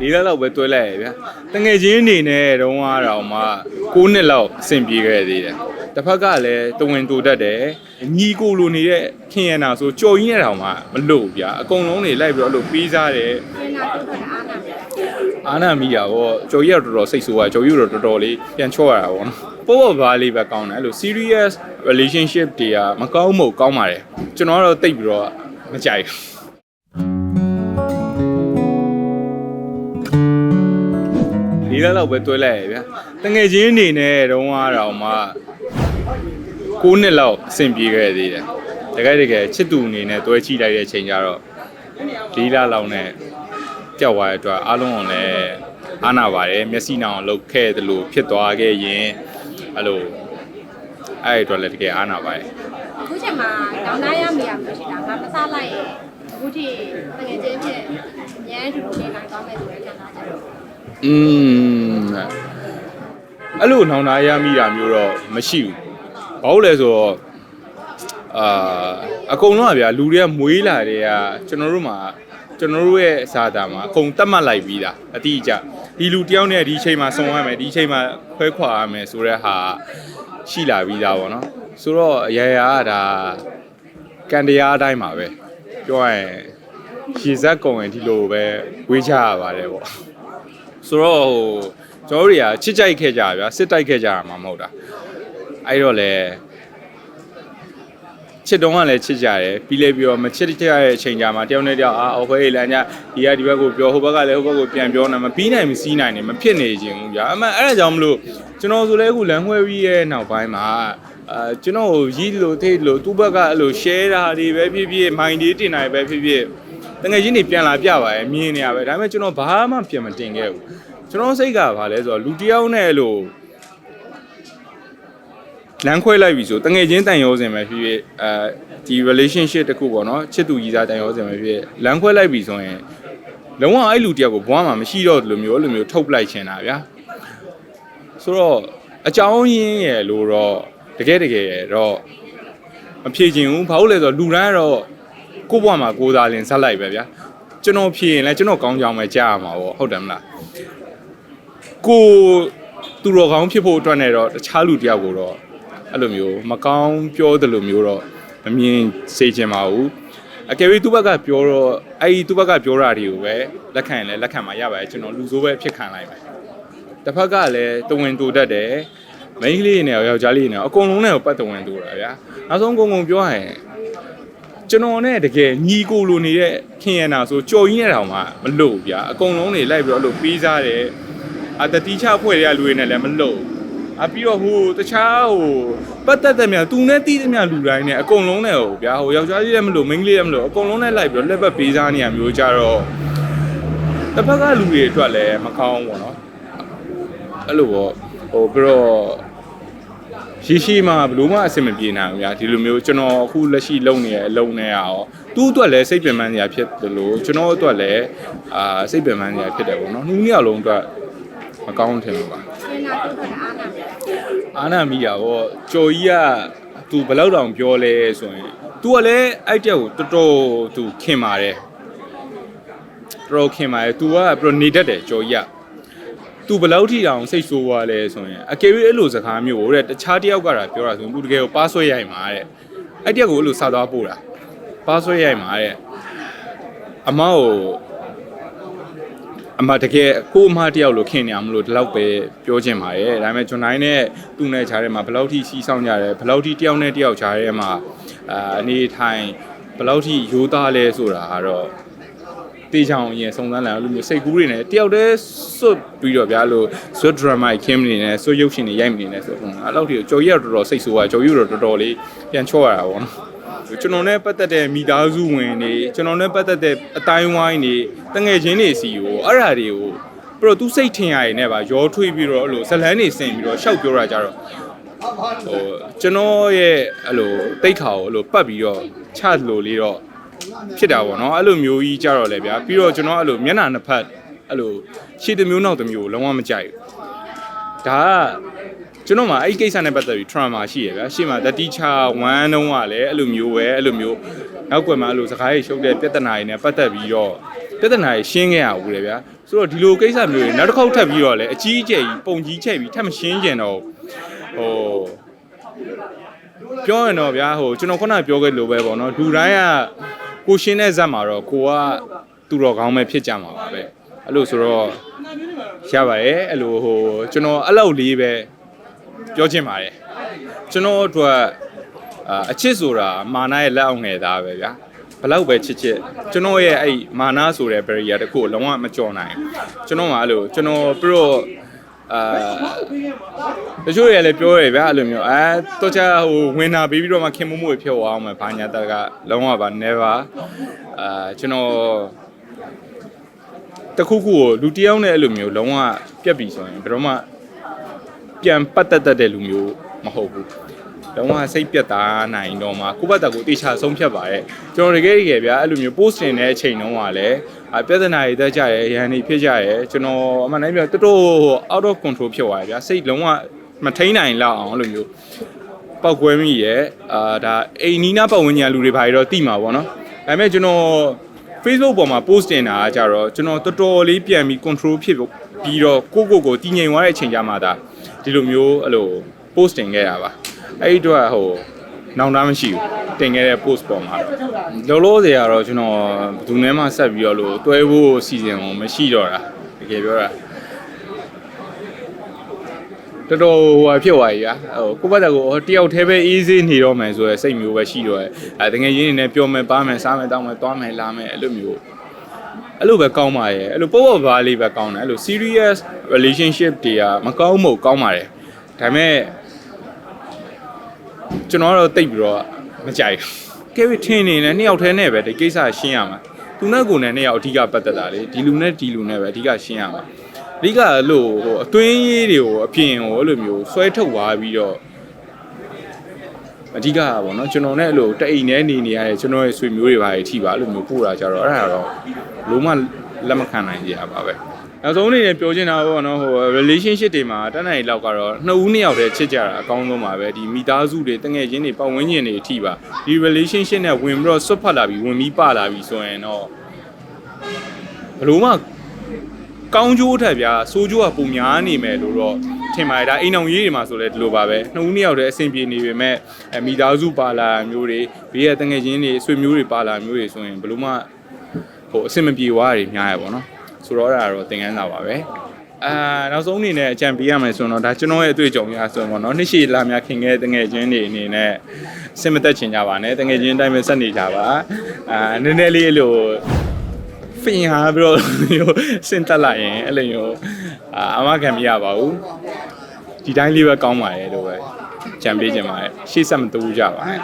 လေးလလောက်ပဲတွဲလိုက်ရဗျာတငယ်ချင်းအနေနဲ့တုန်းကတော့မှ9နှစ်လောက်အဆင်ပြေခဲ့သေးတယ်တစ်ဖက်ကလည်းတဝင်တူတတ်တယ်ညီကိုလိုနေတဲ့ခင်ရနာဆိုကြော်ကြီးနဲ့တောင်မှမလို့ဗျာအကုန်လုံးတွေလိုက်ပြီးတော့အဲ့လိုပေးစားတယ်ကျင်းတာတို့တော့အားနာတယ်အာနာမိတာပေါ့ကျော်ကြီးကတော့တော်တော်စိတ်ဆိုးတာကျော်ကြီးကတော့တော်တော်လေးပြန်ချော့ရတာပေါ့နော်ပို့ပေါ်ဘာလေးပဲကောင်းတယ်အဲ့လို serious relationship တွေကမကောင်းမို့ကောင်းပါတယ်ကျွန်တော်ကတော့တိတ်ပြီးတော့မကြိုက်ဘူး လေးလလောက်ပဲတွဲလိုက်ရဗျာတငယ်ချင်းအနေနဲ့တုန်းကတော့မှ9နှစ်လောက်အဆင်ပြေခဲ့သေးတယ်တကယ်တကယ်ချစ်သူအနေနဲ့တွဲချိလိုက်တဲ့အချိန်ကျတော့လေးလလောက်နဲ့ကြောက်သွားတဲ့အတွက်အားလုံးကလည်းအားနာပါတယ်မျက်စိနောင်လှုပ်ခဲ့တယ်လို့ဖြစ်သွားခဲ့ရင်အဲ့လိုအဲ့ဒီအတွက်လည်းတကယ်အားနာပါတယ်အခုချိန်မှာတောင်းတရရမိရမျိုးရှိတာငါမစားလိုက်ရင်အခုထိတကယ်ချင်းဖြစ်အញ្ញမ်းတူတူနေနိုင်သွားမယ်ဆိုတဲ့ခံစားချက်တော့ อืมအဲ့လိုနောင်နာရမိတာမျိုးတော့မရှိဘူးဘာလို့လဲဆိုတော့အာအကုန်လုံးကဗျာလူတွေကမွေးလာတဲ့ကကျွန်တော်တို့မှာကျွန်တော်တို့ရဲ့စာသားမှာအကုန်တတ်မှတ်လိုက်ပြီးသားအတိအကျဒီလူတယောက်နဲ့ဒီချိန်မှာစုံရမယ်ဒီချိန်မှာခွဲခွာရမယ်ဆိုတဲ့ဟာရှိလာပြီးသားပေါ့နော်ဆိုတော့အရာရာကဒါကံတရားအတိုင်းပါပဲပြောရရင်ရှည်ဆက်ကုံရင်ဒီလိုပဲဝေးချရပါတယ်ပေါ့ ဆိုတော့ဟိုကျွန်တော်တို့တွေကချစ်ကြိုက်ခဲ့ကြတာဗျာစစ်တိုက်ခဲ့ကြတာမှမဟုတ်တာအဲ့တော့လေချစ်တုံးကလည်းချစ်ကြတယ်ပြီးလဲပြီးတော့မချစ်ကြတဲ့အချိန်ကြာမှာတယောက်နဲ့တယောက်အာအော်ခွဲလမ်းကြဒီကဒီဘက်ကိုပြောဟိုဘက်ကလည်းဟိုဘက်ကိုပြန်ပြောနေမပြီးနိုင်မစည်းနိုင်နေမဖြစ်နေခြင်းဘူးဗျာအမှန်အဲ့ဒါကြောင့်မလို့ကျွန်တော်ဆိုလဲအခုလမ်းခွဲပြီးရဲ့နောက်ပိုင်းမှာအာကျွန်တော်ကိုရီးလို့ထိတ်လို့သူ့ဘက်ကအဲ့လို share တာတွေပဲဖြစ်ဖြစ် mind တွေတင်တာတွေပဲဖြစ်ဖြစ် တကယ်ချင်းတွေပြန်လာပြပါရဲ့မြင်နေရပဲဒါပေမဲ့ကျွန်တော်ဘာမှပြန်မတင်ခဲ့ဘူးကျွန်တော်စိတ်ကဘာလဲဆိုတော့လူတစ်ယောက်နဲ့အဲ့လိုလမ်းခွဲလိုက်ပြီဆိုတငယ်ချင်းတန်ရောစင်ပဲဖြစ်ဖြစ်အဲဒီ relationship တခုပေါ့နော်ချစ်သူကြီးစားတန်ရောစင်ပဲဖြစ်ဖြစ်လမ်းခွဲလိုက်ပြီဆိုရင်လုံးဝအဲ့လူတစ်ယောက်ကိုဘွားမှာမရှိတော့တယ်လို့မျိုးအဲ့လိုမျိုးထုတ်ပလိုက်ချင်တာဗျာဆိုတော့အကြောင်းရင်းရယ်လို့တော့တကယ်တကယ်တော့မဖြေချင်ဘူးဘာလို့လဲဆိုတော့လူတိုင်းကတော့ ကိုယ့်ဘဝမှာကိုယ်သာလင်ဆက်လိုက်ပဲဗျာကျွန်တော်ဖြေရင်လည်းကျွန်တော်ကောင်းကြောင်ပဲကြားရမှာပေါ့ဟုတ်တယ်မလားကိုသူတော်ကောင်းဖြစ်ဖို့အတွက်နဲ့တော့တခြားလူတယောက်ကိုတော့အဲ့လိုမျိုးမကောင်းပြောတယ်လို့မျိုးတော့မမြင်စေချင်ပါဘူးအကယ်၍သူ့ဘက်ကပြောတော့အဲ့ဒီသူ့ဘက်ကပြောတာတွေကိုပဲလက်ခံရင်လည်းလက်ခံမှာရပါတယ်ကျွန်တော်လူဆိုးပဲဖြစ်ခံလိုက်မယ်တစ်ဖက်ကလည်းတဝင်တူတတ်တယ်မိန်းကလေးနဲ့ယောက်ျားလေးနဲ့အကုန်လုံးနဲ့ပတ်တဝင်တူတာဗျာနောက်ဆုံးကုန်ကုန်ပြောရရင် ကျွန်တော်နဲ့တကယ်ညီကိုလိုနေတဲ့ခင်ရနာဆိုကြော်ကြီးနဲ့တောင်မှမလို့ဗျာအကုန်လုံးတွေလိုက်ပြီးတော့အဲ့လိုပေးစားတယ်အတတိချဖွဲ့ရလူတွေနဲ့လည်းမလို့အပြီးတော့ဟိုတခြားဟိုပတ်သက်တဲ့များသူနဲ့တီးတဲ့များလူတိုင်းနဲ့အကုန်လုံးနဲ့ဟိုဗျာဟိုယောက်ျားကြီးလည်းမလို့မိန်းကလေးလည်းမလို့အကုန်လုံးနဲ့လိုက်ပြီးတော့လက်ပတ်ပေးစားနေရမျိုးကြတော့တစ်ဖက်ကလူတွေအတွက်လည်းမကောင်းဘူးပေါ့နော်အဲ့လိုပေါ့ဟိုပြီးတော့ ရှိရှိမှဘလို့မှအဆင်မပြေနိုင်ဘူးဗျာဒီလိုမျိုးကျွန်တော်အခုလက်ရှိလုပ်နေတဲ့အလုပ်နဲ့ရောသူ့အတွက်လည်းစိတ်ပင်ပန်းစရာဖြစ်တယ်လို့ကျွန်တော်အတွက်လည်းအာစိတ်ပင်ပန်းစရာဖြစ်တယ်ပေါ့နော်နှူးနှစ်ယောက်လုံးအတွက် မကောင်းထင်ဘူးပါ ကျင်းတာတို့တော့အားနာတယ် အာနာမိတာပေါ့ကြော်ကြီးက तू ဘယ်လောက်တောင်ပြောလဲဆိုရင် तू ကလည်းအဲ့တက်ကိုတော်တော် तू ခင်ပါတယ်တော်တော်ခင်ပါတယ် तू ကပြတော့နေတတ်တယ်ကြော်ကြီးက तू ဘယ်လောက်ထိတောင်စိတ်ဆိုးသွားလဲဆိုရင်အကယ်၍အဲ့လိုစကားမျိုးတဲ့တခြားတယောက်ကတာပြောတာဆိုရင် तू တကယ်ကိုပါဆွဲရိုက်မှာတဲ့အဲ့တက်ကိုအဲ့လိုစသွားပို့တာပါဆွဲရိုက်မှာတဲ့အမောက်ကိုအမတကယ်ကိုအမတယောက်လို့ခင်နေအောင်မလို့ဒီလောက်ပဲပြောချင်ပါတယ်ဒါပေမဲ့ကျွန်တော်နဲ့သူ့နဲ့ခြားထဲမှာဘယ်လောက်ထိစီးဆောင်ကြတယ်ဘယ်လောက်ထိတယောက်နဲ့တယောက်ခြားထဲမှာအာအနေထိုင်ဘယ်လောက်ထိရိုးသားလဲဆိုတာကတော့ တေးချောင်အရင်စုံစမ်းလာလို့မျိုးစိတ်ကူးတွေနဲ့တယောက်တည်းစွတ်ပြီးတော့ဗျာလို့ဇွတ်ဒရမိုက်ခင်းနေနဲ့စွတ်ရုပ်ရှင်တွေရိုက်နေနဲ့ဆိုတော့အဲ့လောက်ထိကြော်ကြီးကတော့တော်တော်စိတ်ဆိုးတာကြော်ကြီးတော့တော်တော်လေးပြန်ချော့ရတာပေါ့နော်ကျွန်တော်နဲ့ပတ်သက်တဲ့မိသားစုဝင်တွေကျွန်တော်နဲ့ပတ်သက်တဲ့အတိုင်းဝိုင်းတွေတငယ်ချင်းတွေစီကိုအဲ့ဓာတွေကိုပြီးတော့သူစိတ်ထင်ရည်နဲ့ပါရောထွေးပြီးတော့အဲ့လိုဇလန်းနေစင်ပြီးတော့ရှောက်ပြောတာကြတော့ဟိုကျွန်တော်ရဲ့အဲ့လိုတိတ်ခါကိုအဲ့လိုပတ်ပြီးတော့ချလို့လေးတော့ ဖြစ်တာပေါ့နော်အဲ့လိုမျိုးကြီးကြတော့လေဗျာပြီးတော့ကျွန်တော်အဲ့လိုမျက်နှာနှစ်ဖက်အဲ့လိုရှေ့တစ်မျိုးနောက်တစ်မျိုးကိုလုံးဝမကြိုက်ဘူးဒါကကျွန်တော်မှအဲ့ဒီကိစ္စနဲ့ပတ်သက်ပြီး trauma ရှိရဗျာရှေ့မှာတတိချ1တုံးကလည်းအဲ့လိုမျိုးပဲအဲ့လိုမျိုးနောက်ကွယ်မှာအဲ့လိုစကားရေးရှုပ်တဲ့ပြဿနာတွေနဲ့ပတ်သက်ပြီးတော့ပြဿနာကြီးရှင်းခဲ့ရဘူးလေဗျာဆိုတော့ဒီလိုကိစ္စမျိုးတွေနောက်တစ်ခေါက်ထပ်ပြီးတော့လေအကြီးအကျယ်ကြီးပုံကြီးချက်ပြီးထပ်မရှင်းကျင်တော့ဟိုပြောရင်တော့ဗျာဟိုကျွန်တော်ခုနကပြောခဲ့လို့ပဲပေါ့နော်ဒူတိုင်းက ကိုရှင်းတဲ့ဇက်မှာတော့ကိုကသူတော်ကောင်းပဲဖြစ်ကြမှာပါပဲအဲ့လိုဆိုတော့ရပါတယ်အဲ့လိုဟိုကျွန်တော်အဲ့လောက်လေးပဲပြောချင်ပါတယ်ကျွန်တော်တို့အာအချစ်ဆိုတာမာနရဲ့လက်အောင်ငယ်သားပဲဗျာဘလောက်ပဲချစ်ချစ်ကျွန်တော်ရဲ့အဲ့မာနဆိုတဲ့ barrier တခုကိုလုံးဝမကျော်နိုင်ဘူးကျွန်တော်ကအဲ့လိုကျွန်တော်ပြီးတော့ အာတချို့ရလည်းပြောရဗျာအဲ့လိုမျိုးအဲတော့ချာဟိုဝင်တာပြီးပြီးတော့မှခင်မမှုတွေဖြစ်သွားအောင်မယ်ဘာညာတက်ကလုံးဝပါ never အာကျွန်တော်တခုခုကိုလူတစ်ယောက်နဲ့အဲ့လိုမျိုးလုံးဝပြက်ပြီဆိုရင်ဘယ်တော့မှပြန်ပတ်သက်တတ်တဲ့လူမျိုးမဟုတ်ဘူး လုံးဝစိတ်ပြတ်သားနိုင်တော့မှကိုယ့်ဘက်တကူတေချာဆုံးဖြတ်ပါရဲ့ကျွန်တော်တကယ်တကယ်ဗျာအဲ့လိုမျိုး post တင်တဲ့အချိန်တုန်းကလည်းအပြဿနာတွေတက်ကြရဲရန်နေဖြစ်ကြရဲကျွန်တော်အမှန်တမ်းပြောတော်တော် out of control ဖြစ်သွားတယ်ဗျာစိတ်လုံးဝမထိန်နိုင်လောက်အောင်အဲ့လိုမျိုးပောက်ကွဲမိရဲ့အာဒါအိမ်နီးနားပတ်ဝန်းကျင်လူတွေဘာတွေတော့တိမှာပေါ့နော်ဒါပေမဲ့ကျွန်တော် Facebook ပေါ်မှာ post တင်တာကကြတော့ကျွန်တော်တော်တော်လေးပြန်ပြီး control ဖြစ်ပြီးတော့ကိုကိုကိုတည်ငြိမ်သွားတဲ့အချိန်ကြမှာဒါဒီလိုမျိုးအဲ့လို post တင်ခဲ့ရပါ အဲ့ဒီတော့ဟိုနောင်တမရှိဘူးတင်ခဲ့တဲ့ post ပေါ်မှာလောလောဆယ်ကတော့ကျွန်တော်ဘယ်သူနဲ့မှဆက်ပြီးတော့လို့တွဲဖို့အစီအစဉ်ကိုမရှိတော့တာတကယ်ပြောတာတော်တော်ဟိုဟာဖြစ်သွားပြီဗျာဟိုကိုယ့်ဘက်ကကိုတယောက်တည်းပဲ easy နေတော့မယ်ဆိုရယ်စိတ်မျိုးပဲရှိတော့တယ်အဲတကယ်ရင်းနေနဲ့ပြောမယ်ပါမယ်စားမယ်တောင်းမယ်သွားမယ်လာမယ်အဲ့လိုမျိုးအဲ့လိုပဲကောင်းပါရဲ့အဲ့လိုပေါ့ပေါ့ပါလေးပဲကောင်းတယ်အဲ့လို serious relationship တွေကမကောင်းမို့ကောင်းပါတယ်ဒါပေမဲ့ ကျွန်တော်ကတော့တိတ်ပြီးတော့မကြိုက်ဘူးကဲပြီးထင်းနေနဲ့နှစ်ယောက်တည်းနဲ့ပဲဒီကိစ္စရှင်းရမှာသူနဲ့ကိုယ်နဲ့နှစ်ယောက်အဓိကပတ်သက်တာလေဒီလူနဲ့ဒီလူနဲ့ပဲအဓိကရှင်းရမှာအဓိကအဲ့လိုဟိုအတွင်းရေးတွေကိုအပြင်ဟိုအဲ့လိုမျိုးဆွဲထုတ်သွားပြီးတော့အဓိကကပေါ့နော်ကျွန်တော်နဲ့အဲ့လိုတအိမ်နဲ့နေနေရတဲ့ကျွန်တော်ရဲ့ဆွေမျိုးတွေပါအထိပါအဲ့လိုမျိုးပို့တာကြတော့အဲ့ဒါတော့လုံးဝလက်မခံနိုင်ကြရပါပဲ နောက်ဆုံးအနေနဲ့ပြောချင်တာပေါ့နော်ဟို relationship တွေမှာတန်းနိုင်လောက်ကတော့နှစ်ဦးနှစ်ယောက်တည်းချစ်ကြတာအကောင်းဆုံးပါပဲဒီမိသားစုတွေတငယ်ချင်းတွေပတ်ဝန်းကျင်တွေအထိပါဒီ relationship နဲ့ဝင်ပြီးတော့ဆွတ်ဖတ်လာပြီးဝင်ပြီးပလာပြီးဆိုရင်တော့ဘယ်လို့မှကောင်းကျိုးထက်ဗျာဆိုးကျိုးကပုံများနေမယ်လို့တော့ထင်ပါတယ်ဒါအိမ်အောင်ရေးတွေမှာဆိုလဲဒီလိုပါပဲနှစ်ဦးနှစ်ယောက်တည်းအဆင်ပြေနေပေမဲ့အဲမိသားစုပါလာမျိုးတွေဘေးကတငယ်ချင်းတွေဆွေမျိုးတွေပါလာမျိုးတွေဆိုရင်ဘယ်လို့မှဟိုအဆင်မပြေွားတွေများရပါတော့ ဆိုတော့အဲ့ဒါတော့သင်ခန်းစာပါပဲအာနောက်ဆုံးအနေနဲ့အကြံပေးရမယ်ဆိုတော့ဒါကျွန်တော်ရဲ့အတွေ့အကြုံရဆိုတော့เนาะနှစ်ရှည်လာများခင်ခဲ့တဲ့တငယ်ချင်းတွေအနေနဲ့စင်မသက်ချင်ကြပါနဲ့တငယ်ချင်းအတိုင်းပဲဆက်နေကြပါအာနည်းနည်းလေးအဲ့လို ဖင်ဟာပြီးတော့မျိုးစင်တက်လိုက်ရင်အဲ့လိုမျိုးအာအမခံမရပါဘူးဒီတိုင်းလေးပဲကောင်းပါရဲ့လို့ပဲကြံပေးခြင်းပါတယ်ရှေ့ဆက်မတူကြပါနဲ့